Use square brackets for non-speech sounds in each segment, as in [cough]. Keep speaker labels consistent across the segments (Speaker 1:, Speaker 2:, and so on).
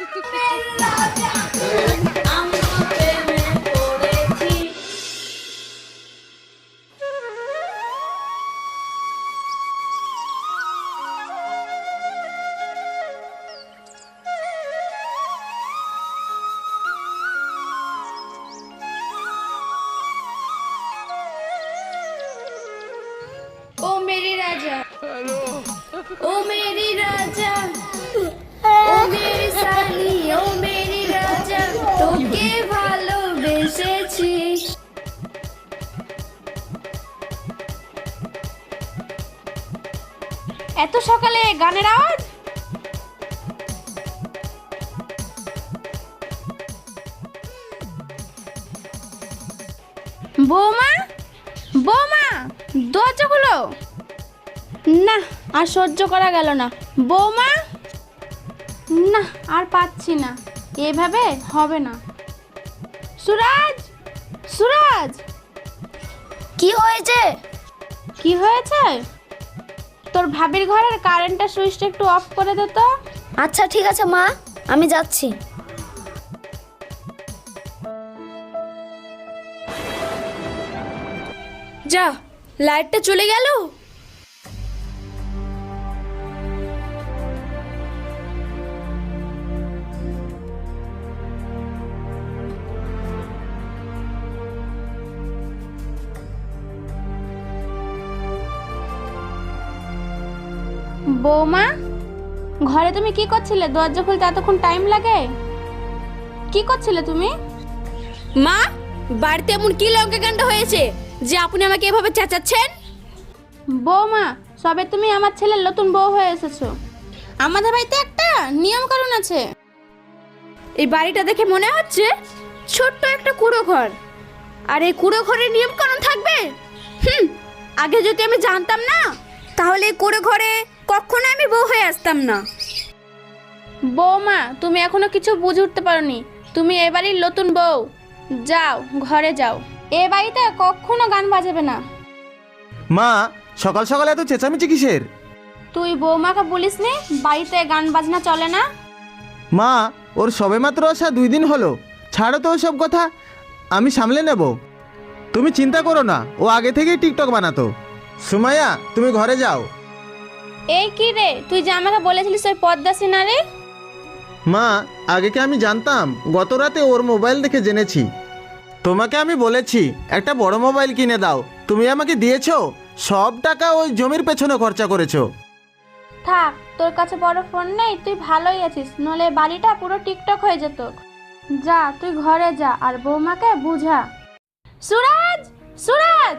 Speaker 1: ओ मेरे राजा ओ मेरे राजा ओ मेरे এত সকালে গানের আওয়াজ? বৌমা বৌমা দরজা খুলো। না আর সহ্য করা গেল না। বৌমা? না আর পাচ্ছি না। এভাবে হবে না। সুরাজ সুরাজ!
Speaker 2: কি হয়েছে?
Speaker 1: কি হয়েছে? তোর ভাবির ঘরের কারেন্টটা সুইচটা একটু অফ করে দে তো।
Speaker 2: আচ্ছা ঠিক আছে, মা। আমি যাচ্ছি।
Speaker 1: যা লাইটটা চলে গেল? বৌমা ঘরে তুমি কি করছিলে? দরজা খুলতে এতক্ষণ টাইম লাগে? কি করছিলে তুমি? মা বাড়িতে এমন কি লঙ্কাকাণ্ড হয়েছে যে আপনি আমাকে এভাবে চেঁচাচ্ছেন? বৌমা সবে তুমি আমার ছেলের নতুন বউ হয়ে এসেছ। আমাদের বাড়িতে একটা নিয়ম কারণ আছে। এই বাড়িটা দেখে মনে হচ্ছে ছোট্ট একটা কুড়ো ঘর আর এই কুড়ো ঘরের নিয়ম কারণ থাকবে? হুম আগে যদি আমি জানতাম না তাহলে এই কুড়ো ঘরে কখনো আমি বউ হয়ে আসতাম না। বৌমা তুমি এখনও কিছু বুঝে উঠতে পারোনি। তুমি এ বাড়ির নতুন বউ। যাও ঘরে যাও। এ বাড়িতে কখনো গান বাজাবে না।
Speaker 3: মা সকাল সকাল এত চেঁচামেচি কিসের?
Speaker 1: তুই বৌমাকে বলিস নি বাড়িতে গান বাজনা চলে না?
Speaker 3: মা ওর সবে সবেমাত্র আসা দুই দিন হলো। ছাড়ো তো ওসব কথা আমি সামলে নেব। তুমি চিন্তা করো না ও আগে থেকেই টিকটক বানাতো। সুমাইয়া তুমি ঘরে যাও।
Speaker 1: এই কি রে? তুই যে আমাকে বলেছিলিস ওই পদ্মা সিনারে?
Speaker 3: মা আগে কি আমি জানতাম? গত রাতে ওর মোবাইল দেখে জেনেছি। তোমাকে আমি বলেছি একটা বড় মোবাইল কিনে দাও। তুমি আমাকে দিয়েছ? সব টাকা ওই জমির পেছনে খরচা করেছ।
Speaker 1: থাক তোর কাছে বড় ফোন নেই তুই ভালোই আছিস। নলে বাড়িটা পুরো টিকটক হয়ে যেত। যা তুই ঘরে যা আর বৌমাকে বুঝা। সুরাজ! সুরাজ!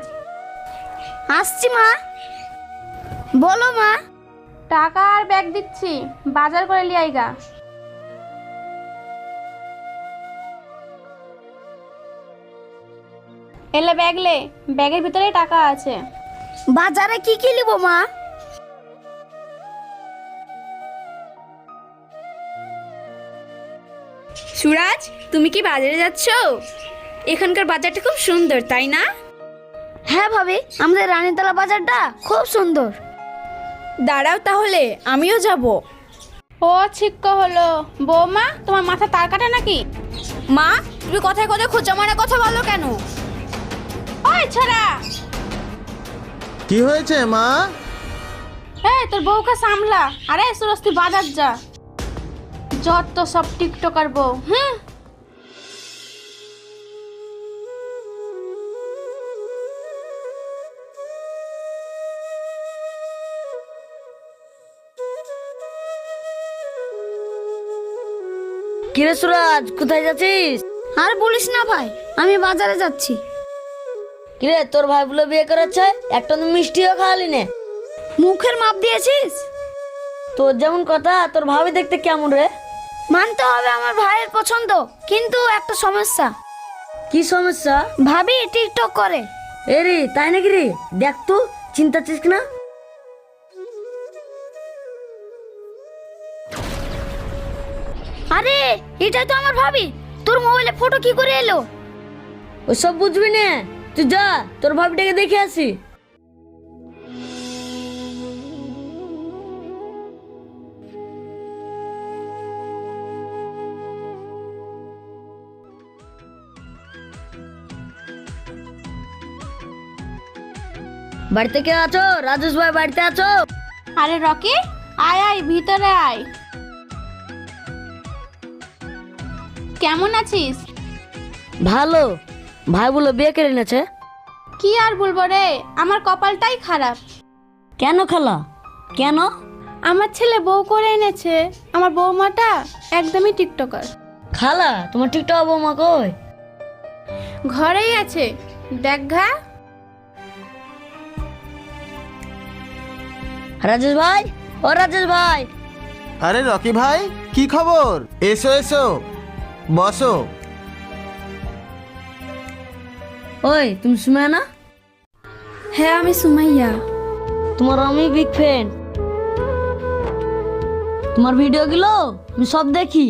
Speaker 2: আসছি মা। বলো মা।
Speaker 1: টাকা আর ব্যাগ দিচ্ছি। বাজার করে লিয়াইগা এলে ব্যাগ লে ব্যাগের ভিতরে টাকা আছে।
Speaker 2: বাজারে কি কি নিব মা?
Speaker 1: সুরাজ তুমি কি বাজারে যাচ্ছ? এখানকার বাজারটা খুব সুন্দর তাই না?
Speaker 2: হ্যাঁ ভাবি আমাদের রানীতলা বাজারটা খুব সুন্দর।
Speaker 1: দাঁড়াও তাহলে আমিও যাব। ও ছিক্ক হলো। বৌমা তোমার মাথা তার কাটা নাকি? মা তুমি কথায় কথায় খোঁচা মারা কথা বলো কেন? ওই ছোড়া!
Speaker 3: কি হয়েছে মা?
Speaker 1: এই তোর বউকে সামলা। আরে সুরজ তুই বাজার যা। যত সব টিকটকার বউ হুম?
Speaker 2: কিরে সুরাজ কোথায় যাচ্ছিস? আর বলিস না ভাই আমি বাজারে যাচ্ছি।
Speaker 4: কিরে তোর ভাই বলে বিয়ে করেছে একটা তো মিষ্টিও খাওয়ালি নে।
Speaker 2: মুখের মাপ দিয়েছিস?
Speaker 4: তোর যেমন কথা তোর ভাবি দেখতে কেমন রে?
Speaker 2: মানতে হবে আমার ভাইয়ের পছন্দ কিন্তু একটা সমস্যা।
Speaker 4: কি সমস্যা?
Speaker 2: ভাবি টিকটক করে।
Speaker 4: এ রে তাই নাকি রে? দেখ তো চিন্তা চিস না?
Speaker 2: আরে এটা তো আমার ভাবি। তোর মোবাইলে ফটো কি করে এলো?
Speaker 4: ও সব বুঝবি না। তুই যা তোর ভাবিটাকে দেখে আসি। বাড়িতে কে আছো? রাজেশ ভাই বাড়িতে আছো?
Speaker 1: আরে রকি আয় আয় ভিতরে আয়। কেমন আছিস?
Speaker 4: ভালো। ভাই বলে বিয়ে করে এনেছে।
Speaker 1: কি আর বলব রে? আমার কপালটাই খারাপ।
Speaker 4: কেন খালা? কেন?
Speaker 1: আমার ছেলে বউ করে এনেছে। আমার বৌমাটা একদমই টিকটকার।
Speaker 4: খালা তোমার টিকটক বৌমা কই?
Speaker 1: ঘরেই আছে। দেখ ঘা।
Speaker 4: রাজেশ ভাই? ও রাজেশ ভাই।
Speaker 3: আরে রকি ভাই কি খবর? এসো এসো। বসো।
Speaker 4: ওই তুমি শুনে না?
Speaker 1: হ্যাঁ আমি সুমাইয়া।
Speaker 4: তোমার আমি বিগ ফ্যান তোমার ভিডিও গুলো আমি সব দেখি।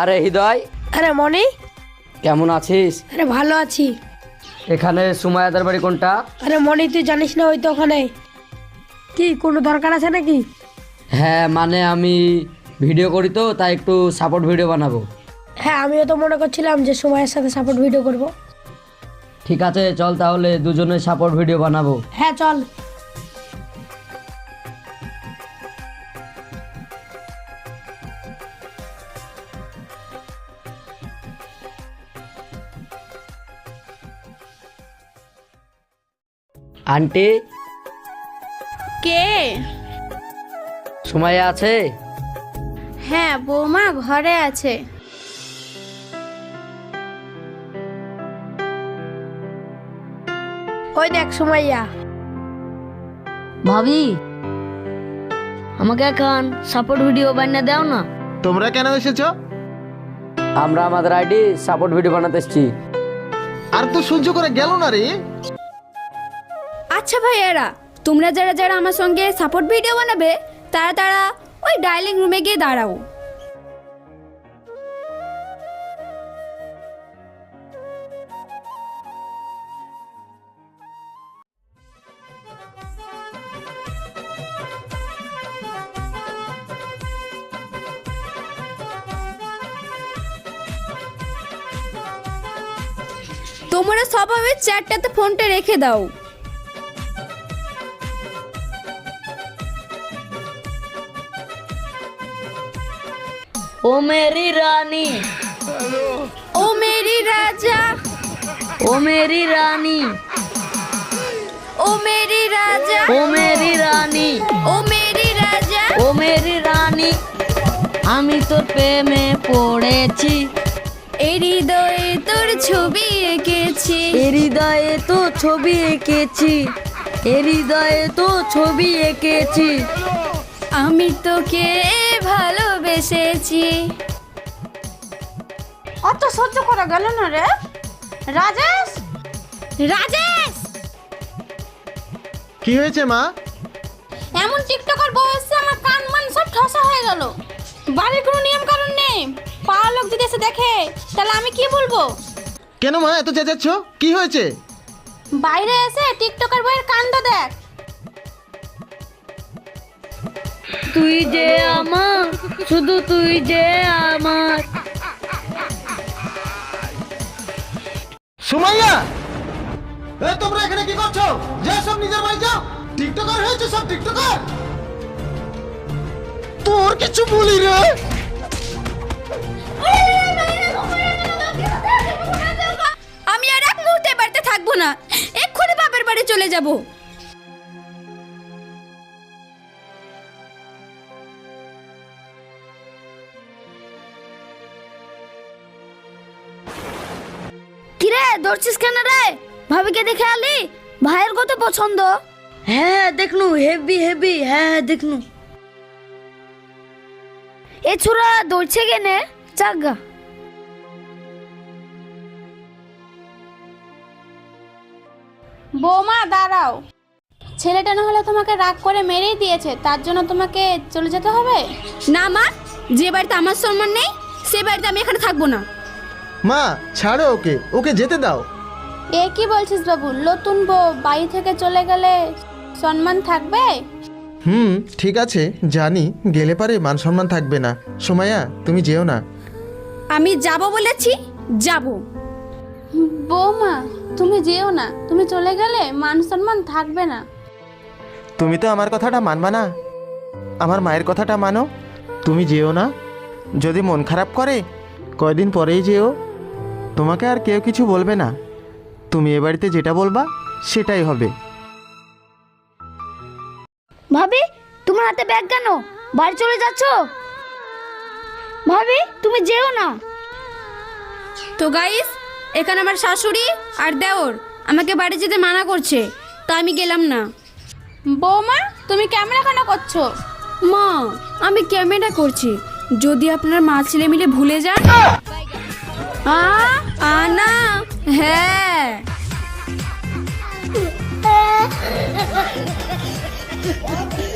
Speaker 5: আরে হৃদয়।
Speaker 2: আরে মনি
Speaker 5: কেমন আছিস?
Speaker 2: আরে ভালো আছি।
Speaker 5: এখানে সুমায়াদার বাড়ি কোনটা?
Speaker 2: আরে মনি তুই জানিস না ওই তো ওখানে। কি কোনো দরকার আছে নাকি?
Speaker 5: হ্যাঁ মানে আমি ভিডিও করি তো তাই একটু সাপোর্ট ভিডিও বানাবো।
Speaker 2: হ্যাঁ আমিও তো মনে করছিলাম যে সময়ের সাথে সাপোর্ট ভিডিও করব।
Speaker 5: ঠিক আছে চল তাহলে দুজনে সাপোর্ট ভিডিও বানাবো।
Speaker 2: হ্যাঁ চল।
Speaker 5: আন্টি।
Speaker 1: কে?
Speaker 5: সুমাইয়া আছে?
Speaker 1: হ্যাঁ বৌমা ঘরে আছে।
Speaker 2: ওই দেখ সুমাইয়া।
Speaker 4: ভাবি আমাকে এখন সাপোর্ট ভিডিও বানিয়ে দাও না।
Speaker 3: তোমরা কেন এসেছ?
Speaker 5: আমরা আমাদের আইডি সাপোর্ট ভিডিও বানাতে এসেছি।
Speaker 3: আর তো সহ্য করে গেল না রে।
Speaker 1: আচ্ছা ভাইয়েরা, তোমরা যারা যারা আমার সঙ্গে সাপোর্ট ভিডিও বানাবে, তারা তারা ওই ডাইলিং রুমে গিয়ে দাঁড়াও। তোমরা স্বভাবে চারটাতে ফোনটা রেখে দাও।
Speaker 4: ও মেরি রানী।
Speaker 1: ও মেরি রাজা।
Speaker 4: ও মেরি রানী।
Speaker 1: ও মেরি রাজা।
Speaker 4: ও মেরি রানী।
Speaker 1: ও মেরি রাজা।
Speaker 4: ও মেরি রানী। আমি তোর প্রেমে পড়েছি।
Speaker 1: হৃদয়ে তোর ছবি এঁকেছি।
Speaker 4: হৃদয়ে তো ছবি এঁকেছি। হৃদয়ে তো ছবি এঁকেছি।
Speaker 1: আমি তোকে ভালোবেসেছি অত সহ্য করা গেল না রে। রাজেশ? রাজেশ!
Speaker 3: কি হয়েছে মা?
Speaker 1: এমন টিকটকার বউ এসছে আমার কান মান সব ঠসা হয়ে গেল। বাড়ির কোনো নিয়ম কানুন নেই। পাড়ার লোক যদি এসে দেখে তাহলে আমি কি বলব?
Speaker 3: কেন মা এত চেঁচাচ্ছ? কি হয়েছে?
Speaker 1: বাইরে এসে টিকটকার বইয়ের কাণ্ড দেখ।
Speaker 4: তুই যে আমার শুধু তুই যে আমার।
Speaker 3: সুমাইয়া! এ তোমরা এখানে কি করছ? যা সব নিজের বাড়ি যাও। টিকটকার হয়েছে সব টিকটকার। তোর কিছু বলি রে।
Speaker 1: আমি আর এক মুহূর্তে বাড়িতে থাকব না। এক্ষুনি বাপের বাড়ি চলে যাব।
Speaker 2: কিরে দৌড়ছিস কেন রে? ভাবিকে দেখে আলি? ভাইয়ের কত পছন্দ?
Speaker 4: হ্যাঁ দেখনু হেভি হেভি হ্যাঁ হ্যাঁ দেখনু।
Speaker 2: এ ছোড়া দৌড়ছে কেনে? চাগা
Speaker 1: বৌমা দাঁড়াও। ছেলেটা না হলে তোমাকে রাগ করে মেরেই দিয়েছে তার জন্য তোমাকে চলে যেতে হবে? না মা যে বাড়িতে আমার সম্মান নেই সে বাড়িতে আমি এখানে থাকব না।
Speaker 3: মা ছাড়ো ওকে ওকে যেতে দাও।
Speaker 1: এ কি বলছিস বাবু? নতুন বউ বাড়ি থেকে চলে গেলে সম্মান থাকবে?
Speaker 3: হুম ঠিক আছে জানি গেলে পারে মান সম্মান থাকবে না। সোমায়া তুমি যেও না।
Speaker 6: আমি যাব বলেছি যাব।
Speaker 1: বৌমা তুমি যেও না। তুমি চলে গেলে মান সম্মান থাকবে না।
Speaker 3: তুমি তো আমার কথাটা মানবা না। আমার মায়ের কথাটা মানো। তুমি যেও না। যদি মন খারাপ করে কয়দিন পরেই যেও। তোমাকে আর কেউ কিছু বলবে না। তুমি এ বাড়িতে যেটা বলবা সেটাই হবে।
Speaker 1: ভাবি তোমার হাতে ব্যাগ কেন? বাড়ি চলে যাচ্ছ? ভাবি তুমি যেও না।
Speaker 6: তো গাইস এখানে আমার শাশুড়ি আর দেওর আমাকে বাড়ি যেতে মানা করছে তা আমি গেলাম না।
Speaker 1: বৌমা তুমি ক্যামেরা কেন করছ?
Speaker 6: মা আমি ক্যামেরা করছি। যদি আপনার মা ছেলে মিলে ভুলে যান আ आना है। [laughs]